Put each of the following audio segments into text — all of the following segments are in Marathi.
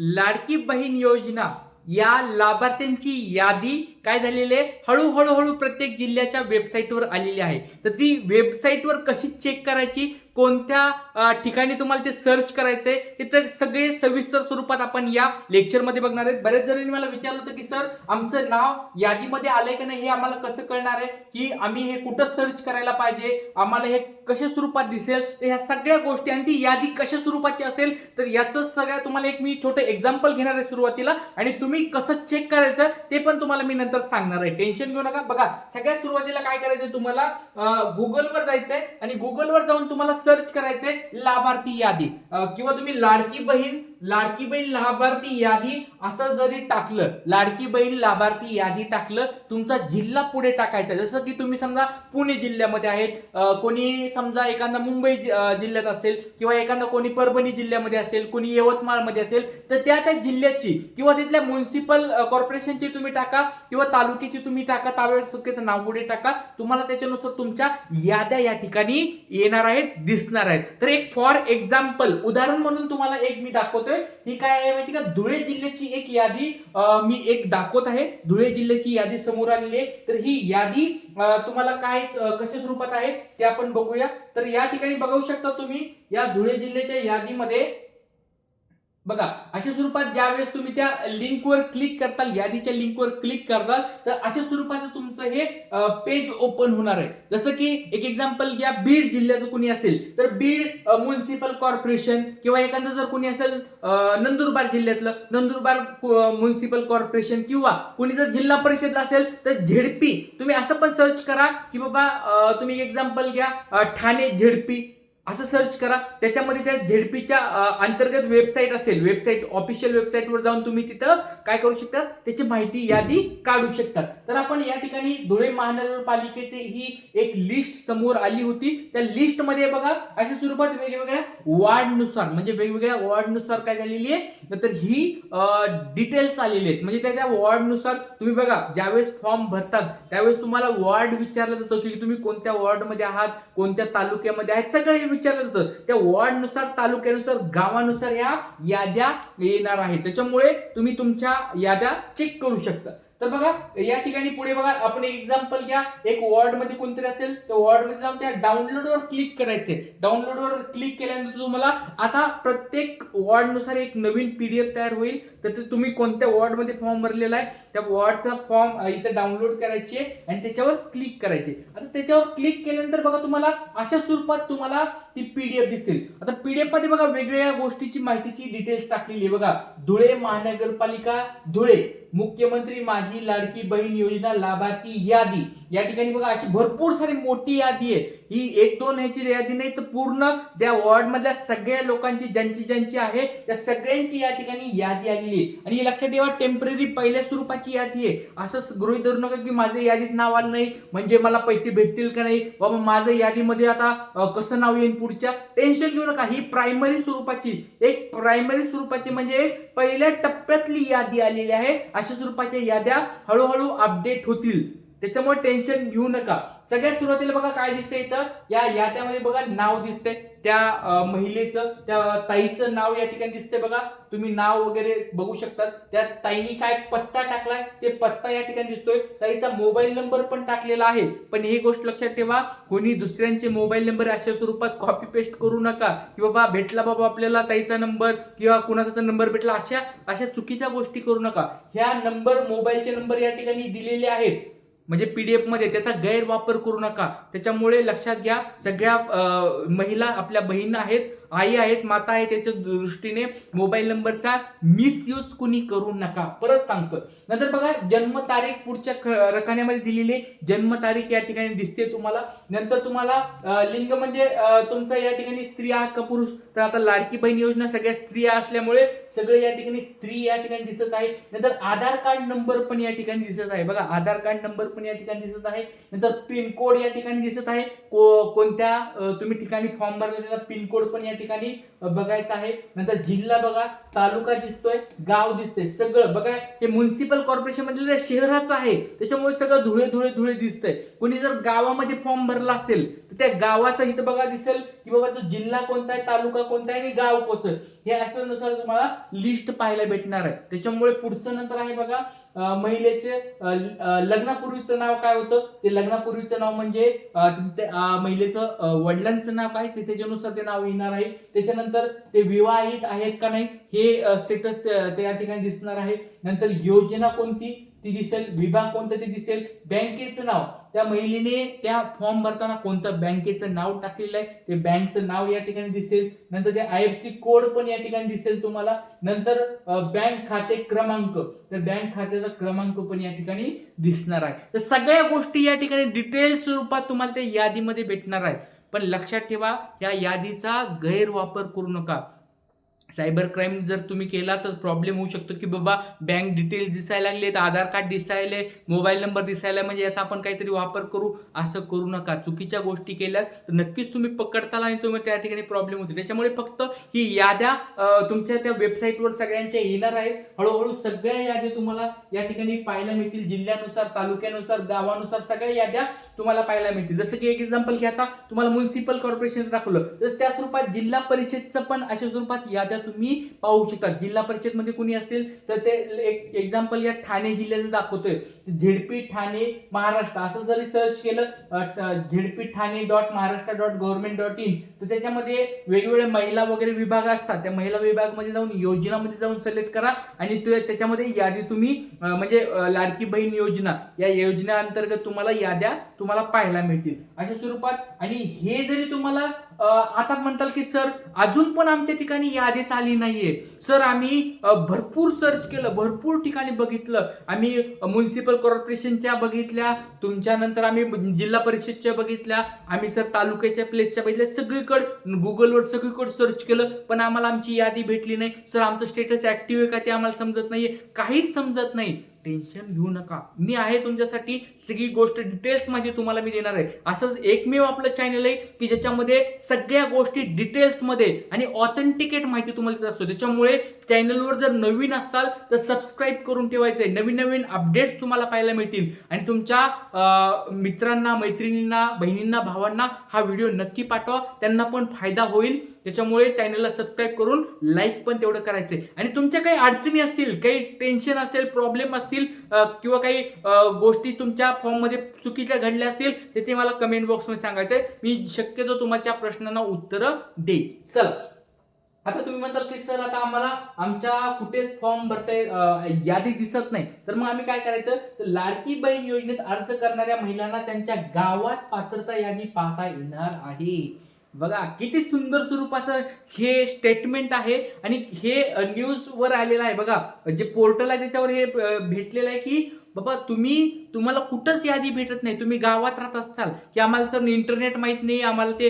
लाडकी बहीण योजना या लाभार्थ्यांची यादी काय झालेली आहे? हळूहळू हळू प्रत्येक जिल्ह्याच्या वेबसाईटवर आलेली आहे. तर ती वेबसाईटवर कशी चेक करायची? कोणत्या ठिकाणी तुम्हाला ते सर्च करायचंय ते तर सगळे सविस्तर स्वरूपात आपण या लेक्चरमध्ये बघणार आहेत. बरेच जणांनी मला विचारलं होतं की सर आमचं नाव यादीमध्ये आलंय का नाही हे आम्हाला कसं कळणार आहे? की आम्ही हे कुठं सर्च करायला पाहिजे? आम्हाला हे कशा स्वरूपात दिसेल? तर ह्या सगळ्या गोष्टी आणि ती यादी कशा स्वरूपाची असेल? तर याचं सगळ्या तुम्हाला एक मी छोटं एक्झाम्पल घेणार आहे सुरुवातीला आणि तुम्ही कसं चेक करायचं ते पण तुम्हाला मी नंतर सांगणार आहे. टेन्शन घेऊ नका. बघा सगळ्यात सुरुवातीला काय करायचं तुम्हाला? गुगलवर जायचंय आणि गुगलवर जाऊन तुम्हाला सर्च करायचंय लाभार्थी यादी. किंवा तुम्ही लाडकी बहीण लाडकी बहीण लाभार्थी यादी असं जरी टाकलं लाडकी बहीण लाभार्थी यादी टाकलं तुमचा जिल्हा पुढे टाकायचा. जसं की तुम्ही समजा पुणे जिल्ह्यामध्ये आहेत कोणी समजा एखादा मुंबई जिल्ह्यात असेल किंवा एखादा कोणी परभणी जिल्ह्यामध्ये असेल कोणी यवतमाळमध्ये असेल तर त्या त्या जिल्ह्याची किंवा तिथल्या म्युन्सिपल कॉर्पोरेशनची तुम्ही टाका किंवा तालुक्याची तुम्ही टाका तालुक्याचं नाव पुढे टाका तुम्हाला त्याच्यानुसार तुमच्या याद्या या ठिकाणी येणार आहेत दिसणार आहेत. तर एक फॉर एक्झाम्पल उदाहरण म्हणून तुम्हाला एक मी दाखवतो दाखवतोय. ही काय आहे माहिती का? धुळे जिल्ह्याची एक यादी मी एक दाखवत आहे. धुळे जिल्ह्याची यादी समोर आलेली आहे. तर ही यादी तुम्हाला काय कशा स्वरूपात आहे ते आपण बघूया. तर या ठिकाणी बघू शकता तुम्ही या धुळे जिल्ह्याच्या यादीमध्ये बघा अशा स्वरूपात ज्यावेळेस तुम्ही त्या लिंकवर क्लिक करताल यादीच्या लिंकवर क्लिक करताल तर अशा स्वरूपाचं तुमचं हे पेज ओपन होणार आहे. जसं की एक एक्झाम्पल घ्या बीड जिल्ह्याचं कोणी असेल तर बीड म्युन्सिपल कॉर्पोरेशन किंवा एखादं जर कोणी असेल नंदुरबार जिल्ह्यातलं नंदुरबार म्युन्सिपल कॉर्पोरेशन किंवा कोणी जर जिल्हा परिषद असेल तर झेडपी. तुम्ही असं पण सर्च करा की बाबा तुम्ही एक्झाम्पल घ्या ठाणे झेडपी. असं सर्च करा. त्याच्यामध्ये त्या झेडपीच्या अंतर्गत वेबसाईट असेल वेबसाईट ऑफिशियल वेबसाईटवर जाऊन तुम्ही तिथं काय करू शकता? त्याची माहिती यादी काढू शकता. तर आपण या ठिकाणी धुळे महानगरपालिकेचे ही एक लिस्ट समोर आली होती. त्या लिस्टमध्ये बघा अशा स्वरूपात वेगवेगळ्या वॉर्डनुसार म्हणजे वेगवेगळ्या वॉर्डनुसार काय झालेली आहे? तर ही डिटेल्स आलेली आहेत. म्हणजे त्या त्या वॉर्डनुसार तुम्ही बघा ज्यावेळेस फॉर्म भरतात त्यावेळेस तुम्हाला वॉर्ड विचारला जातो की तुम्ही कोणत्या वॉर्डमध्ये आहात कोणत्या तालुक्यामध्ये आहेत सगळे विचारलं जातं. त्या वॉर्डनुसार तालुक्यानुसार गावानुसार या याद्या येणार आहेत. त्याच्यामुळे तुम्ही तुमच्या याद्या चेक करू शकता. तर बघा या ठिकाणी पुढे बघा आपण एक एक्झाम्पल घ्या. एक वॉर्डमध्ये कोणतरी असेल तर वॉर्डमध्ये जाऊन त्या डाउनलोडवर क्लिक करायचे डाउनलोडवर क्लिक केल्यानंतर तुम्हाला आता प्रत्येक वॉर्डनुसार एक नवीन पीडीएफ तयार होईल. तर ते तुम्ही कोणत्या वॉर्डमध्ये फॉर्म भरलेला आहे त्या वॉर्डचा फॉर्म इथे डाउनलोड करायची आहे आणि त्याच्यावर क्लिक करायचे. आता त्याच्यावर क्लिक केल्यानंतर बघा तुम्हाला अशा स्वरूपात तुम्हाला ती पीडीएफ दिसेल. आता पीडीएफमध्ये बघा वेगवेगळ्या गोष्टीची माहितीची डिटेल्स टाकलेली आहे. बघा धुळे महानगरपालिका धुळे मुख्यमंत्री माझी लाडकी बहीण योजना लाभार्थी यादी. या ठिकाणी बघा अशी भरपूर सारी मोठी यादी आहे. ही एक दोन ह्याची यादी नाही तर पूर्ण त्या वॉर्ड मधल्या सगळ्या लोकांची ज्यांची ज्यांची आहे त्या सगळ्यांची या ठिकाणी यादी आलेली आहे. आणि लक्षात ठेवा टेंपररी पहिल्या स्वरूपाची यादी आहे. असं गृहित धरू नका की माझं यादीत नाव आलं नाही म्हणजे मला पैसे भेटतील का नाही. बाबा माझं यादीमध्ये आता कसं नाव येईल पुढच्या? टेन्शन घेऊ नका ही प्रायमरी स्वरूपाची एक प्रायमरी स्वरूपाची म्हणजे पहिल्या टप्प्यातली यादी आलेली आहे. अशा स्वरूपाच्या याद्या हळूहळू अपडेट होतील. त्याच्यामुळे टेन्शन घेऊ नका. सगळ्यात सुरुवातीला बघा काय दिसतंय इथं? या याद्यामध्ये बघा नाव दिसतंय. त्या महिलेचं त्या ताईचं नाव या ठिकाणी दिसतंय बघा. तुम्ही नाव वगैरे बघू शकतात. त्या ताईनी काय पत्ता टाकलाय? ते पत्ता या ठिकाणी दिसतोय. ताईचा मोबाईल नंबर पण टाकलेला आहे. पण ही गोष्ट लक्षात ठेवा. कोणी दुसऱ्यांचे मोबाईल नंबर अशा स्वरूपात कॉपी पेस्ट करू नका. की बाबा भेटला बाबा आपल्याला ताईचा नंबर किंवा कुणाचा नंबर भेटला अशा अशा चुकीच्या गोष्टी करू नका. ह्या नंबर मोबाईलचे नंबर या ठिकाणी दिलेले आहेत. म्हणजे पी डी एफमध्ये त्याचा गैरवापर करू नका. त्याच्यामुळे लक्षात घ्या सगळ्या महिला आपल्या बहीण आहेत आई आहेत माता आहेत त्याच्या दृष्टीने मोबाईल नंबरचा मिसयूज कुणी करू नका. परत सांगतो नंतर बघा जन्मतारीख पुढच्या ख- रकान्यामध्ये दिलेली जन्मतारीख या ठिकाणी दिसते तुम्हाला. नंतर तुम्हाला लिंग म्हणजे तुमचा या ठिकाणी स्त्री का पुरुष? तर आता लाडकी बहीण योजना सगळ्या स्त्रिया असल्यामुळे सगळे या ठिकाणी स्त्री या ठिकाणी दिसत आहे. नंतर आधार कार्ड नंबर पण या ठिकाणी दिसत आहे. बघा आधार कार्ड नंबर पण या ठिकाणी दिसत आहे. नंतर पिनकोड या ठिकाणी दिसत आहे. कोणत्या तुम्ही ठिकाणी फॉर्म भरलेला पिनकोड पण या ठिकाणी बघायचं आहे. नंतर जिल्हा बघा तालुका दिसतोय गाव दिसतंय सगळं. बघा हे म्युन्सिपल कॉर्पोरेशन म्हणजे शहराचं आहे त्याच्यामुळे सगळं धुळे धुळे धुळे दिसतंय. कोणी जर गावामध्ये फॉर्म भरला असेल तर त्या गावाचा इथं बघा दिसेल की बाबा तो जिल्हा कोणता आहे तालुका कोणता आहे आणि गाव कोणतं हे असल्यानुसार तुम्हाला लिस्ट पाहायला भेटणार आहे. त्याच्यामुळे पुढचं नंतर आहे बघा महिलेचे लग्नापूर्वीचं नाव काय होतं? ते लग्नापूर्वीचं नाव म्हणजे महिलेचं वडिलांचं नाव काय? ते त्याच्यानुसार ते नाव येणार आहे. त्याच्यानंतर ते विवाहित आहेत का नाही? हे स्टेटस त्या ठिकाणी दिसणार आहे. नंतर योजना कोणती? ती दिसेल विभाग कोणता ते दिसेल? बँकेचं नाव. त्या महिलेने त्या फॉर्म भरताना कोणतं बँकेचं नाव टाकलेलं आहे? ते बँकचं नाव या ठिकाणी दिसेल. नंतर ते आय एफ सी कोड पण या ठिकाणी दिसेल तुम्हाला. नंतर बँक खाते क्रमांक. तर बँक खात्याचा क्रमांक पण या ठिकाणी दिसणार आहे. तर सगळ्या गोष्टी या ठिकाणी डिटेल स्वरूपात तुम्हाला त्या यादीमध्ये भेटणार आहेत. पण लक्षात ठेवा या यादीचा गैरवापर करू नका. सायबर क्राईम जर तुम्ही केला तर प्रॉब्लेम होऊ शकतो की बाबा बँक डिटेल्स दिसायला लागलेत आधार कार्ड दिसायले मोबाईल नंबर दिसायला म्हणजे याचा आपण काहीतरी वापर करू असं करू नका. चुकीच्या गोष्टी केल्या तर नक्कीच तुम्ही पकडताल आणि तुम्ही त्या ठिकाणी प्रॉब्लेम होते त्याच्यामुळे फक्त ही याद्या तुमच्या त्या वेबसाईटवर सगळ्यांच्या येणार आहेत. हळूहळू सगळ्या याद्या तुम्हाला या ठिकाणी पाहायला मिळतील. जिल्ह्यानुसार तालुक्यानुसार गावानुसार सगळ्या याद्या तुम्हाला पाहायला मिळतील. जसं की एक एक्झाम्पल घ्या तुम्हाला म्युन्सिपल कॉर्पोरेशन दाखवलं. तर त्या स्वरूपात जिल्हा परिषदचं पण अशा स्वरूपात याद्या तुम्ही पाहू शकता. जिल्हा परिषदमध्ये कुणी असेल तर ते एक एक्झाम्पल या ठाणे जिल्ह्याचं दाखवतोय. झेडपी ठाणे महाराष्ट्र. असं जरी सर्च केलं ZP Thane dot Maharashtra dot government dot in तर त्याच्यामध्ये वेगवेगळे महिला वगैरे विभाग असतात. त्या महिला विभागमध्ये जाऊन योजनामध्ये जाऊन सिलेक्ट करा आणि त्याच्यामध्ये यादी तुम्ही म्हणजे लाडकी बहीण योजना या योजनेअंतर्गत तुम्हाला याद्या तुम्हाला पाहायला मिळतील. अशा स्वरूपात आणि हे जरी तुम्हाला आता म्हणताल की सर अजून पण आमच्या ठिकाणी यादीच आली नाहीये. सर आम्ही भरपूर सर्च केलं भरपूर ठिकाणी बघितलं. आम्ही म्युन्सिपल कॉर्पोरेशनच्या बघितल्या तुमच्या नंतर आम्ही जिल्हा परिषदच्या बघितल्या आम्ही सर तालुक्याच्या प्लेसच्या बघितल्या. सगळीकडे गुगलवर सगळीकडे सर्च केलं पण आम्हाला आमची यादी भेटली नाही. सर आमचं स्टेटस ऍक्टिव्ह आहे का ते आम्हाला समजत नाहीये. काहीच समजत नाही. टेन्शन घेऊ नका. मी आहे तुमच्यासाठी सगळी गोष्ट डिटेल्समध्ये तुम्हाला मी देणार आहे. असंच एकमेव आपलं चॅनल आहे की ज्याच्यामध्ये सगळ्या गोष्टी डिटेल्समध्ये आणि ऑथेंटिकेट माहिती तुम्हाला देत असतो. त्याच्यामुळे चॅनलवर जर नवीन असाल तर सबस्क्राईब करून ठेवायचं आहे. नवीन नवीन अपडेट्स तुम्हाला पाहायला मिळतील. आणि तुमच्या मित्रांना मैत्रिणींना बहिणींना भावांना हा व्हिडिओ नक्की पाठवा. त्यांना पण फायदा होईल. त्याच्यामुळे चॅनलला सबस्क्राईब करून लाईक पण तेवढं करायचं. आहे आणि तुमच्या काही अडचणी असतील काही टेन्शन असेल प्रॉब्लेम असतील किंवा काही गोष्टी तुमच्या फॉर्ममध्ये चुकीच्या घडल्या असतील तर ते मला कमेंट बॉक्समध्ये सांगायचं. आहे मी शक्यतो तुमच्या प्रश्नांना उत्तरं देईल चला. आता तुम्ही म्हणताल की सर आता आम्हाला आमच्या कुठेच फॉर्म भरता यादी दिसत नाही. तर मग आम्ही काय करायचं? तर लाडकी बहीण योजनेत अर्ज करणाऱ्या महिलांना त्यांच्या गावात पात्रता यादी पाहता येणार आहे. बघा किती सुंदर स्वरूपाचं हे स्टेटमेंट आहे आणि हे न्यूजवर आलेलं आहे. बघा जे पोर्टल आहे त्याच्यावर हे भेटलेलं आहे की बाबा तुम्ही तुम्हाला कुठंच यादी भेटत नाही. तुम्ही गावात राहत असताल की आम्हाला सर इंटरनेट माहीत नाही आम्हाला ते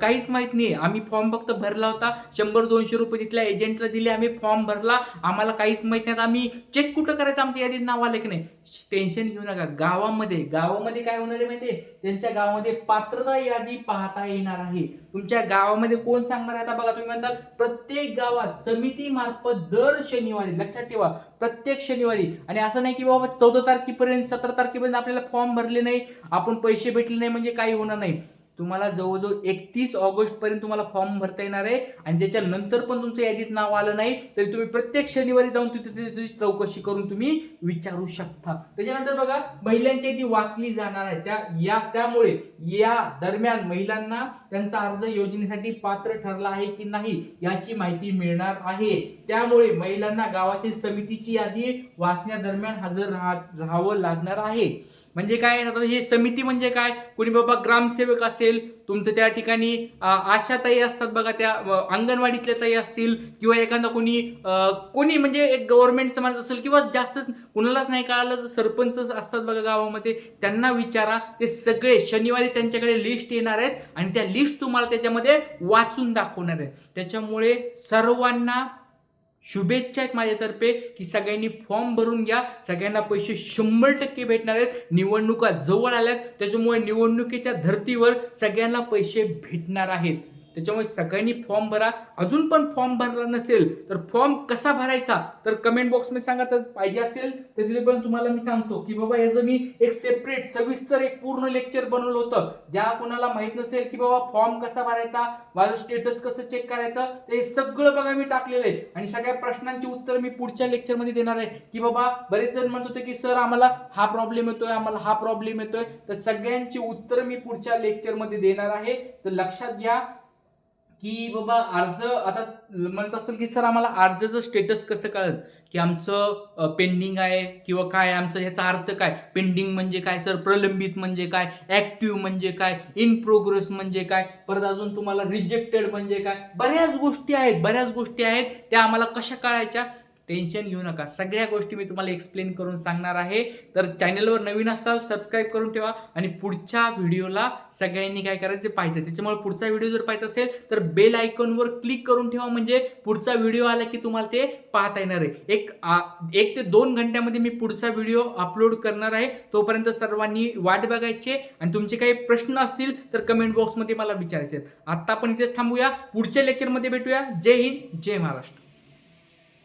काहीच माहीत नाही. आम्ही फॉर्म फक्त भरला होता. शंभर दोनशे रुपये तिथल्या एजंटला दिले. आम्ही फॉर्म भरला. आम्हाला काहीच माहीत नाही. आम्ही चेक कुठं करायचं? आमच्या यादीत नाव आलं की नाही? टेन्शन घेऊ नका. गावामध्ये गावामध्ये काय होणार आहे माहितीये? त्यांच्या गावामध्ये पात्रता यादी पाहता येणार आहे. तुमच्या गावामध्ये कोण सांगणार आहे? आता बघा तुम्ही म्हणताल प्रत्येक गावात समिती मार्फत दर शनिवारी लक्षात ठेवा प्रत्येक शनिवारी. आणि असं नाही की बाबा चौदा तारखेपर्यंत सतरा तारखेपर्यंत आपल्याला फॉर्म भरले नाही आपण पैसे भेटले नाही म्हणजे काही होणार नाही. तुम्हाला जवळजवळ एकतीस ऑगस्ट पर्यंत तुम्हाला फॉर्म भरता येणार आहे. आणि त्याच्यानंतर पण तुमचं यादीत नाव आलं नाही तरी तुम्ही प्रत्येक शनिवारी जाऊन तिथे तिथे चौकशी करून तुम्ही विचारू शकता. त्याच्यानंतर बघा महिलांची यादी वाचली जाणार आहे. त्या या त्यामुळे या दरम्यान महिलांना त्यांचा अर्ज योजनेसाठी पात्र ठरला आहे की नाही याची माहिती मिळणार आहे. त्यामुळे महिलांना गावातील समितीची यादी वाचण्यादरम्यान हजर राहावं लागणार आहे. म्हणजे काय? आता हे समिती म्हणजे काय? कोणी बाबा ग्रामसेवक असेल तुमचं त्या ठिकाणी आशाताई असतात बघा त्या अंगणवाडीतल्या ताई असतील किंवा एखादा कोणी कोणी म्हणजे एक गव्हर्नमेंट समाज असेल किंवा जास्त कुणालाच नाही कळालं तर सरपंच असतात बघा गावामध्ये त्यांना विचारा. ते सगळे शनिवारी त्यांच्याकडे लिस्ट येणार आहेत आणि त्या लिस्ट तुम्हाला त्याच्यामध्ये वाचून दाखवणार आहे त्याच्यामुळे सर्वांना शुभेच्छा आहेत माझ्यातर्फे की सगळ्यांनी फॉर्म भरून घ्या. सगळ्यांना पैसे शंभर टक्के भेटणार आहेत. निवडणुका जवळ आल्यात. त्याच्यामुळे निवडणुकीच्या धर्तीवर सगळ्यांना पैसे भेटणार आहेत. त्याच्यामुळे सगळ्यांनी फॉर्म भरा. अजून पण फॉर्म भरला नसेल तर फॉर्म कसा भरायचा? तर कमेंट बॉक्समध्ये सांगा तर पाहिजे असेल तर तिथे पण तुम्हाला मी सांगतो की बाबा याचं मी एक सेपरेट सविस्तर एक पूर्ण लेक्चर बनवलं होतं ज्या कोणाला माहीत नसेल की बाबा फॉर्म कसा भरायचा माझं स्टेटस कसं चेक करायचं ते सगळं बघा मी टाकलेलं आहे. आणि सगळ्या प्रश्नांची उत्तर मी पुढच्या लेक्चरमध्ये देणार आहे. की बाबा बरेच जण म्हणत होते की सर आम्हाला हा प्रॉब्लेम येतोय आम्हाला हा प्रॉब्लेम येतोय. तर सगळ्यांची उत्तर मी पुढच्या लेक्चरमध्ये देणार आहे. तर लक्षात घ्या की बाबा अर्ज आता म्हणत असेल की सर आम्हाला अर्जाचं स्टेटस कसं कळेल? की आमचं पेंडिंग आहे किंवा काय आमचं ह्याचा अर्थ काय? पेंडिंग म्हणजे काय सर? प्रलंबित म्हणजे काय? ऍक्टिव्ह म्हणजे काय? इन प्रोग्रेस म्हणजे काय? परत अजून तुम्हाला रिजेक्टेड म्हणजे काय? बऱ्याच गोष्टी आहेत बऱ्याच गोष्टी आहेत. त्या आम्हाला कशा कळायच्या? टेन्शन घेऊ नका. सगळ्या गोष्टी मी तुम्हाला एक्सप्लेन करून सांगणार आहे. तर चॅनलवर नवीन असाल सबस्क्राईब करून ठेवा. आणि पुढच्या व्हिडिओला सगळ्यांनी काय करायचं? पाहिजे त्याच्यामुळे पुढचा व्हिडिओ जर पाहायचा असेल तर बेल आयकॉनवर क्लिक करून ठेवा. म्हणजे पुढचा व्हिडिओ आला की तुम्हाला ते पाहता येणार आहे. एक आ- एक ते दोन घंट्यामध्ये मी पुढचा व्हिडिओ अपलोड करणार आहे. तोपर्यंत सर्वांनी वाट बघायची आणि तुमचे काही प्रश्न असतील तर कमेंट बॉक्समध्ये मला विचारायचे आहेत. आत्ता आपण इथेच थांबूया. पुढच्या लेक्चरमध्ये भेटूया. जय हिंद जय महाराष्ट्र.